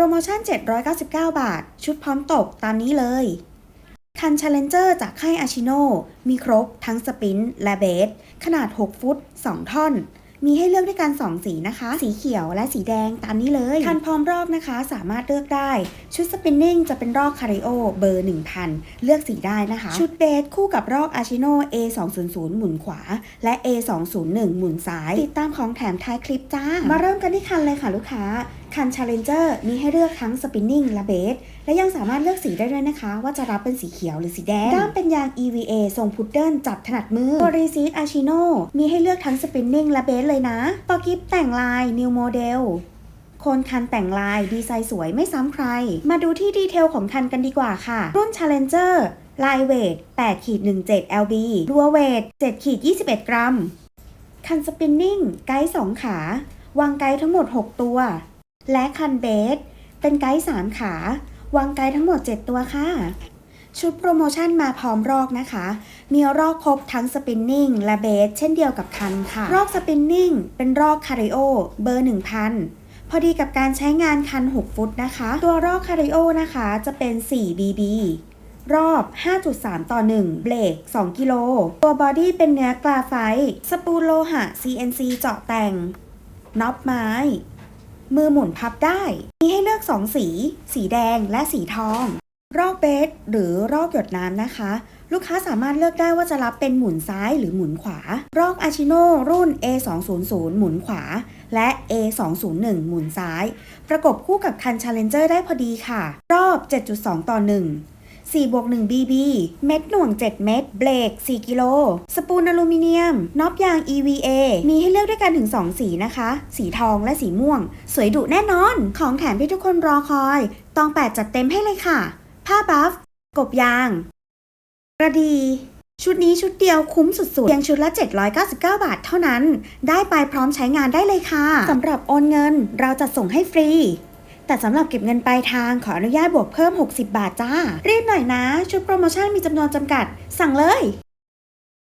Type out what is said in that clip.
โปรโมชั่น 799 บาท ชุดพร้อมตกตามนี้เลย คัน Challenger จากค่ายอาชิโนมีครบทั้งสปินและเบส ขนาด 6 ฟุต 2 ท่อน มีให้เลือกด้วยกัน 2 สีนะคะ สีเขียวและสีแดงตามนี้เลย คันพร้อมรอกนะคะสามารถเลือกได้ ชุดสปินนิ่งจะเป็นรอกคาริโอเบอร์ 1000 เลือกสีได้นะคะ ชุดเบสคู่กับรอกอาชิโน A200 หมุนขวา และ A201 หมุนซ้าย ติดตามของแถมท้ายคลิปจ้า มาเริ่มกันที่คันเลยค่ะลูกค้าคัน Challenger มีให้เลือกทั้งสปินนิ่งและเบสและยังสามารถเลือกสีได้ด้วยนะคะ ว่าจะรับเป็นสีเขียวหรือสีแดง ด้ามเป็นยาง EVA ทรงพุดเดิ้ลจับถนัดมือตัวรีซีดอาชิโนมีให้เลือกทั้งสปินนิ่งและเบสเลยนะปอกิฟแต่งลาย New Model โคนคันแต่งลายดีไซน์สวยไม่ซ้ำใคร มาดูที่ดีเทลของคันกันดีกว่าค่ะ รุ่น Challenger ลายเวท8ขีด17 lb รัวเวท7ขีด21 กรัม คันสปินนิ่งไกด์2ขา วางไกด์ทั้งหมด 6 ตัว และคันเบสเป็นไกด์3ขาวางไกด์ทั้งหมด 7 ตัวค่ะ ชุดโปรโมชั่นมาพร้อมรอกนะคะ มีรอกครบทั้งสปินนิ่งและเบสเช่นเดียวกับคันค่ะ รอกสปินนิ่งเป็นรอกคาริโอเบอร์ 1000 พอดีกับการใช้งานคัน 6 ฟุตนะคะ ตัวรอกคาริโอนะคะจะเป็น 4 BB รอบ 5.3 ต่อ 1 เบรก 2 กิโล ตัวบอดี้เป็นเนื้อกลาไฟ สปูลโลหะ CNC เจาะแต่ง น็อปไม้ มือหมุนพับได้ มีให้เลือก 2 สี สีแดงและสีทอง รอกเบสหรือรอกหยดน้ำนะคะ ลูกค้าสามารถเลือกได้ว่าจะรับเป็นหมุนซ้ายหรือหมุนขวา รอกอาชิโนรุ่น A200 หมุนขวา และ A201 หมุนซ้าย ประกบคู่กับคัน Challenger ได้พอดีค่ะ รอบ 7.2 ต่อ 1 4บวก1 BB เม็ดหน่วง 7 เม็ดเบรก4กิโลสปูนอลูมิเนียมน็อปยาง EVA มีให้เลือกด้วยกันถึง 2 สีนะคะ สีทองและสีม่วง สวยดุแน่นอน ของแถมที่ทุกคนรอคอยตอง8จัดเต็มให้เลยค่ะ ผ้าบัฟกบยาง กระดีชุดนี้ชุดเดียวคุ้มสุดๆ เพียงชุดละ 799 บาทเท่านั้น ได้ไปพร้อมใช้งานได้เลยค่ะ สำหรับโอนเงินเราจะส่งให้ฟรี แต่สำหรับเก็บเงินปลายทางขออนุญาตบวกเพิ่ม 60 บาทจ้า รีบหน่อยนะ ชุดโปรโมชั่นมีจำนวนจำกัด สั่งเลย